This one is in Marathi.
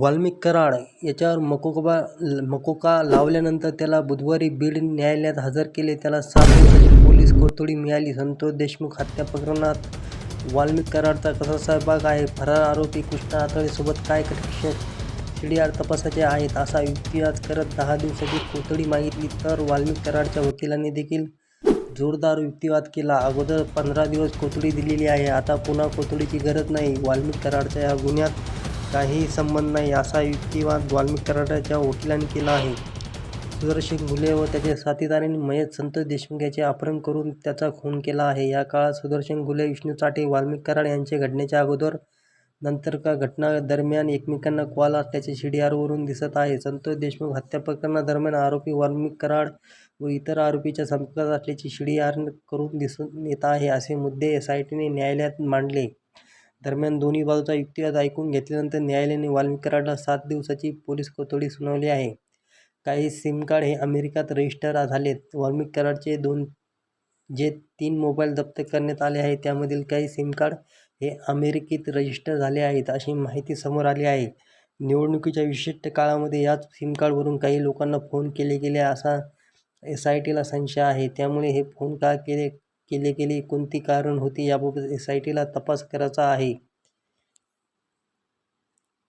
वाल्मिक कराड याच्यावर मकोबा मकोका लावल्यानंतर त्याला बुधवारी बीड न्यायालयात हजर केले. त्याला सात वर्षाची पोलीस कोठडी मिळाली. संतोष देशमुख हत्या प्रकरणात वाल्मिक कराडचा कसा सहभाग आहे? फरार आरोपी कृष्णा आतळेसोबत काय कनेक्शन? आर तपासायचे आहेत, असा युक्तिवाद करत दहा दिवसाची कोठडी मागितली. तर वाल्मिक कराडच्या वकिलांनी देखील जोरदार युक्तिवाद केला. अगोदर पंधरा दिवस कोठडी दिलेली आहे, आता पुन्हा कोठडीची गरज नाही. वाल्मिक कराडच्या या गुन्ह्यात काहीही संबंध नाही, असा युक्तिवाद वाल्मिक कराडाच्या वकिलांनी केला आहे. सुदर्शन घुले व त्याच्या साथीदारांनी मयत संतोष देशमुख याचे अपहरण करून त्याचा खून केला आहे. या काळात सुदर्शन घुले, विष्णू चाटे, वाल्मिक कराड यांचे घटनेच्या अगोदर, नंतर का घटना दरम्यान एकमेकांना कॉल असल्याचे सीडीआरवरून दिसत आहे. संतोष देशमुख हत्या प्रकरणादरम्यान आरोपी वाल्मिक कराड व इतर आरोपीच्या संपर्कात असल्याची असल्याचे करून दिसून येत आहे. असे मुद्दे एसआयटीने न्यायालयात मांडले. दरम्यान, दोन्ही बाजूचा युक्तिवाद ऐकून घेतल्यानंतर न्यायालयाने वाल्मिकराडला सात दिवसाची पोलीस कोठडी सुनावली आहे. काही सिमकार्ड हे अमेरिकात रजिस्टर झालेत. वाल्मिक कराडचे जे तीन मोबाईल जप्त करण्यात आले आहेत, त्यामधील काही सिमकार्ड हे अमेरिकेत रजिस्टर झाले आहेत, अशी माहिती समोर आली आहे. निवडणुकीच्या विशिष्ट काळामध्ये याच सिमकार्डवरून काही लोकांना फोन केले गेले, असा एस आय टीला संशय आहे. त्यामुळे हे फोन का केले केले गेले, कोणती कारणं होती, याबाबत एसआयटीला तपास करायचा आहे.